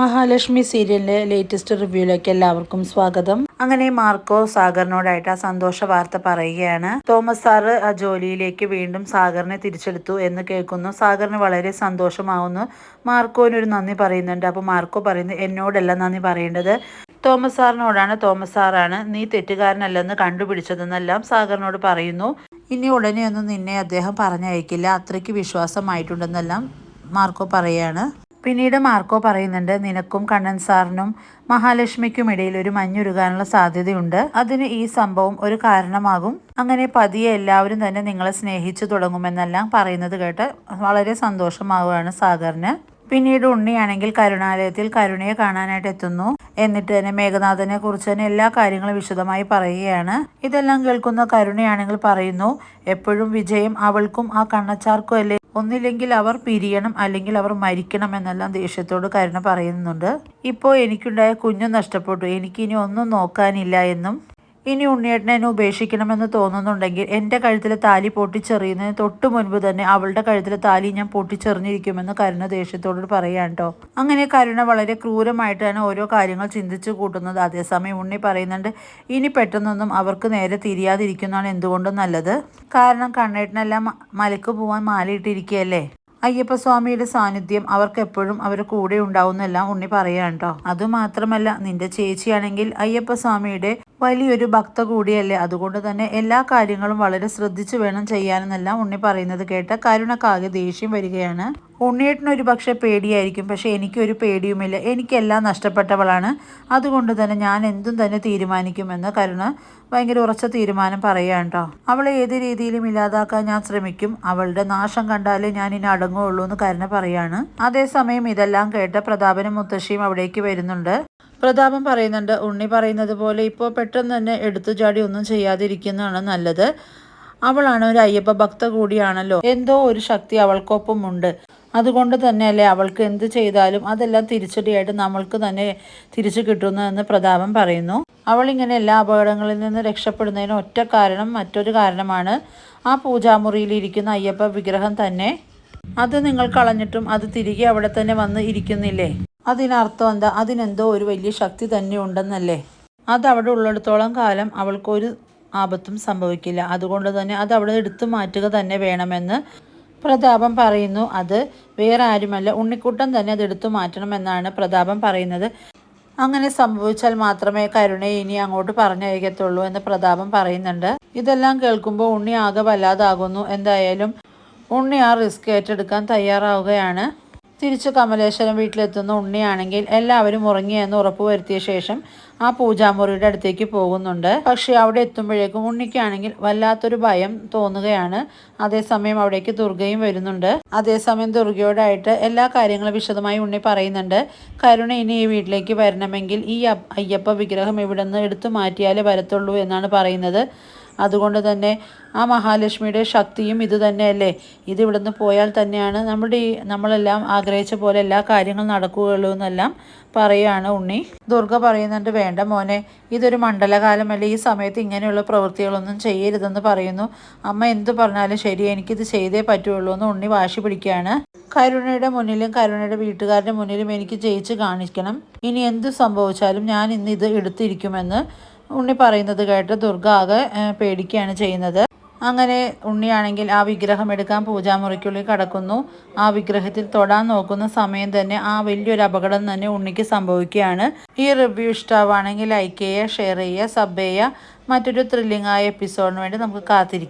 മഹാലക്ഷ്മി സീരിയലിന്റെ ലേറ്റസ്റ്റ് റിവ്യൂയിലേക്ക് എല്ലാവർക്കും സ്വാഗതം. അങ്ങനെ മാർക്കോ സാഗറിനോടായിട്ട് ആ സന്തോഷ വാർത്ത പറയുകയാണ്. തോമസ് സാറ് ആ ജോലിയിലേക്ക് വീണ്ടും സാഗറിനെ തിരിച്ചെടുത്തു എന്ന് കേൾക്കുന്നു. സാഗറിന് വളരെ സന്തോഷമാവുന്നു. മാർക്കോനൊരു നന്ദി പറയുന്നുണ്ട്. അപ്പോൾ മാർക്കോ പറയുന്നത് എന്നോടല്ല നന്ദി പറയേണ്ടത്. തോമസ് സാറിനോടാണ്. തോമസ് സാറാണ് നീ തെറ്റുകാരനല്ലെന്ന് കണ്ടുപിടിച്ചതെന്നെല്ലാം സാഗറിനോട് പറയുന്നു. ഇനി ഉടനെയൊന്നും നിന്നെ അദ്ദേഹം പറഞ്ഞയക്കില്ല. അത്രയ്ക്ക് വിശ്വാസമായിട്ടുണ്ടെന്നെല്ലാം മാർക്കോ പറയാണ്. പിന്നീട് മാർക്കോ പറയുന്നുണ്ട് നിനക്കും കണ്ണൻ സാറിനും മഹാലക്ഷ്മിക്കും ഇടയിൽ ഒരു മഞ്ഞുരുകാനുള്ള സാധ്യതയുണ്ട്. അതിന് ഈ സംഭവം ഒരു കാരണമാകും. അങ്ങനെ പതിയെ എല്ലാവരും തന്നെ നിങ്ങളെ സ്നേഹിച്ചു തുടങ്ങുമെന്നെല്ലാം പറയുന്നത് കേട്ട് വളരെ സന്തോഷമാവുകയാണ് സാഗറിന്. പിന്നീട് ഉണ്ണിയാണെങ്കിൽ കരുണാലയത്തിൽ കരുണയെ കാണാനായിട്ട് എത്തുന്നു. എന്നിട്ട് തന്നെ മേഘനാഥനെ കുറിച്ച് തന്നെ എല്ലാ കാര്യങ്ങളും വിശദമായി പറയുകയാണ്. ഇതെല്ലാം കേൾക്കുന്ന കരുണയാണെങ്കിൽ പറയുന്നു എപ്പോഴും വിജയം അവൾക്കും ആ കണ്ണച്ചാർക്കും അല്ലേ? ഒന്നില്ലെങ്കിൽ അവർ പിരിയണം അല്ലെങ്കിൽ അവർ മരിക്കണം എന്നെല്ലാം ദേഷ്യത്തോട് കരുണ പറയുന്നുണ്ട്. ഇപ്പോൾ എനിക്കുണ്ടായ കുഞ്ഞു നഷ്ടപ്പെട്ടു. എനിക്കിനി ഒന്നും നോക്കാനില്ല എന്നും ഇനി ഉണ്ണിയേട്ടനെ എന്നെ ഉപേക്ഷിക്കണമെന്ന് തോന്നുന്നുണ്ടെങ്കിൽ എന്റെ കഴുത്തിലെ താലി പൊട്ടിച്ചെറിയുന്നതിന് തൊട്ട് മുൻപ് തന്നെ അവളുടെ കഴുത്തിലെ താലി ഞാൻ പൊട്ടിച്ചെറിഞ്ഞിരിക്കുമെന്ന് കരുണ ദേഷ്യത്തോട് പറയാൻ കേട്ടോ. അങ്ങനെ കരുണ വളരെ ക്രൂരമായിട്ടാണ് ഓരോ കാര്യങ്ങൾ ചിന്തിച്ചു കൂട്ടുന്നത്. അതേസമയം ഉണ്ണി പറയുന്നുണ്ട് ഇനി പെട്ടെന്നൊന്നും അവർക്ക് നേരെ തിരിയാതിരിക്കുന്നതാണ് എന്തുകൊണ്ടും നല്ലത്. കാരണം കണ്ണേട്ടനെല്ലാം മലക്ക് പോവാൻ മാലയിട്ടിരിക്കുകയല്ലേ? അയ്യപ്പസ്വാമിയുടെ സാന്നിധ്യം അവർക്ക് എപ്പോഴും അവരുടെ കൂടെ ഉണ്ടാവുന്നെല്ലാം ഉണ്ണി പറയാൻ കേട്ടോ. അതുമാത്രമല്ല നിന്റെ ചേച്ചിയാണെങ്കിൽ അയ്യപ്പസ്വാമിയുടെ വലിയൊരു ഭക്ത കൂടിയല്ലേ? അതുകൊണ്ട് തന്നെ എല്ലാ കാര്യങ്ങളും വളരെ ശ്രദ്ധിച്ചു വേണം ചെയ്യാനെന്നെല്ലാം ഉണ്ണി പറയുന്നത് കേട്ട കരുണക്കാകെ ദേഷ്യം വരികയാണ്. ഉണ്ണിയേട്ടനൊരു പക്ഷേ പേടിയായിരിക്കും. പക്ഷെ എനിക്കൊരു പേടിയുമില്ല. എനിക്കെല്ലാം നഷ്ടപ്പെട്ടവളാണ്. അതുകൊണ്ട് തന്നെ ഞാൻ എന്തും തന്നെ തീരുമാനിക്കുമെന്ന് കരുണ ഭയങ്കര ഉറച്ച തീരുമാനം പറയുകയാണ് കേട്ടോ അവളെ ഏത് രീതിയിലും ഇല്ലാതാക്കാൻ ഞാൻ ശ്രമിക്കും. അവളുടെ നാശം കണ്ടാലേ ഞാൻ ഇനി അടങ്ങുകയുള്ളൂ എന്ന് കരുണ പറയാണ് അതേസമയം ഇതെല്ലാം കേട്ട പ്രതാപനും മുത്തശ്ശിയും അവിടേക്ക് വരുന്നുണ്ട്. പ്രതാപം പറയുന്നുണ്ട് ഉണ്ണി പറയുന്നത് പോലെ ഇപ്പോൾ പെട്ടെന്ന് തന്നെ എടുത്തു ചാടി ഒന്നും ചെയ്യാതിരിക്കുന്നതാണ് നല്ലത്. അവളാണ് ഒരു അയ്യപ്പ ഭക്ത കൂടിയാണല്ലോ. എന്തോ ഒരു ശക്തി അവൾക്കൊപ്പമുണ്ട്. അതുകൊണ്ട് തന്നെയല്ലേ അവൾക്ക് എന്ത് ചെയ്താലും അതെല്ലാം തിരിച്ചടിയായിട്ട് നമ്മൾക്ക് തന്നെ തിരിച്ചു കിട്ടുന്നതെന്ന് പ്രതാപം പറയുന്നു. അവളിങ്ങനെ എല്ലാ അപകടങ്ങളിൽ നിന്ന് രക്ഷപ്പെടുന്നതിന് ഒറ്റ കാരണം മറ്റൊരു കാരണമാണ്. ആ പൂജാമുറിയിൽ ഇരിക്കുന്ന അയ്യപ്പ വിഗ്രഹം തന്നെ. അത് നിങ്ങൾ കളഞ്ഞിട്ടും അത് തിരികെ അവിടെ തന്നെ വന്ന് ഇരിക്കുന്നില്ലേ? അതിനർത്ഥം എന്താ? അതിനെന്തോ ഒരു വലിയ ശക്തി തന്നെ ഉണ്ടെന്നല്ലേ? അത് അവിടെ ഉള്ളിടത്തോളം കാലം അവൾക്കൊരു ആപത്തും സംഭവിക്കില്ല. അതുകൊണ്ട് തന്നെ അത് അവിടെ എടുത്തു മാറ്റുക തന്നെ വേണമെന്ന് പ്രതാപം പറയുന്നു. അത് വേറെ ആരുമല്ല. ഉണ്ണിക്കുട്ടൻ തന്നെ അത് എടുത്തു മാറ്റണമെന്നാണ് പ്രതാപം പറയുന്നത്. അങ്ങനെ സംഭവിച്ചാൽ മാത്രമേ കരുണയെ ഇനി അങ്ങോട്ട് പറഞ്ഞയക്കത്തുള്ളൂ എന്ന് പ്രതാപം പറയുന്നുണ്ട്. ഇതെല്ലാം കേൾക്കുമ്പോൾ ഉണ്ണി ആകെ വല്ലാതാകുന്നു. എന്തായാലും ഉണ്ണി ആ റിസ്ക് ഏറ്റെടുക്കാൻ തയ്യാറാവുകയാണ്. തിരിച്ചു കമലേശ്വരം വീട്ടിലെത്തുന്ന ഉണ്ണിയാണെങ്കിൽ എല്ലാവരും ഉറങ്ങിയെന്ന് ഉറപ്പുവരുത്തിയ ശേഷം ആ പൂജാമുറിയുടെ അടുത്തേക്ക് പോകുന്നുണ്ട്. പക്ഷേ അവിടെ എത്തുമ്പോഴേക്കും ഉണ്ണിക്കാണെങ്കിൽ വല്ലാത്തൊരു ഭയം തോന്നുകയാണ്. അതേസമയം അവിടേക്ക് ദുർഗയും വരുന്നുണ്ട്. അതേസമയം ദുർഗയോടായിട്ട് എല്ലാ കാര്യങ്ങളും വിശദമായി ഉണ്ണി പറയുന്നുണ്ട്. കരുണ ഇനി ഈ വീട്ടിലേക്ക് വരണമെങ്കിൽ ഈ അയ്യപ്പ വിഗ്രഹം ഇവിടെ നിന്ന് എടുത്തു മാറ്റിയാലേ വരത്തുള്ളൂ എന്നാണ് പറയുന്നത്. അതുകൊണ്ട് തന്നെ ആ മഹാലക്ഷ്മിയുടെ ശക്തിയും ഇത് തന്നെയല്ലേ. ഇത് ഇവിടുന്ന് പോയാൽ തന്നെയാണ് നമ്മുടെ ഈ നമ്മളെല്ലാം ആഗ്രഹിച്ച പോലെ എല്ലാ കാര്യങ്ങളും നടക്കുകയുള്ളൂ എന്നെല്ലാം പറയുകയാണ് ഉണ്ണി. ദുർഗ പറയുന്നുണ്ട് വേണ്ട മോനെ ഇതൊരു മണ്ഡലകാലമല്ലേ ഈ സമയത്ത് ഇങ്ങനെയുള്ള പ്രവൃത്തികളൊന്നും ചെയ്യരുതെന്ന് പറയുന്നു. അമ്മ എന്ത് പറഞ്ഞാലും ശരി എനിക്കിത് ചെയ്തേ പറ്റുള്ളൂ എന്ന് ഉണ്ണി വാശി പിടിക്കുകയാണ്. കരുണയുടെ മുന്നിലും കരുണയുടെ വീട്ടുകാരുടെ മുന്നിലും എനിക്ക് ജയിച്ച് കാണിക്കണം. ഇനി എന്ത് സംഭവിച്ചാലും ഞാൻ ഇന്ന് ഇത് എടുത്തിരിക്കുമെന്ന് ഉണ്ണി പറയുന്നത് കേട്ട് ദുർഗ ആകെ പേടിക്കുകയാണ് ചെയ്യുന്നത്. അങ്ങനെ ഉണ്ണിയാണെങ്കിൽ ആ വിഗ്രഹം എടുക്കാൻ പൂജാമുറിക്കുള്ളിൽ കടക്കുന്നു. ആ വിഗ്രഹത്തിൽ തൊടാൻ നോക്കുന്ന സമയം തന്നെ ആ വലിയൊരു അപകടം തന്നെ ഉണ്ണിക്ക് സംഭവിക്കുകയാണ്. ഈ റിവ്യൂ ഇഷ്ടമാണെങ്കിൽ ലൈക്ക് ചെയ്യുക ഷെയർ ചെയ്യുക സബ് ചെയ്യുക. മറ്റൊരു ത്രില്ലിംഗ് ആയ എപ്പിസോഡിന് വേണ്ടി നമുക്ക് കാത്തിരിക്കാം.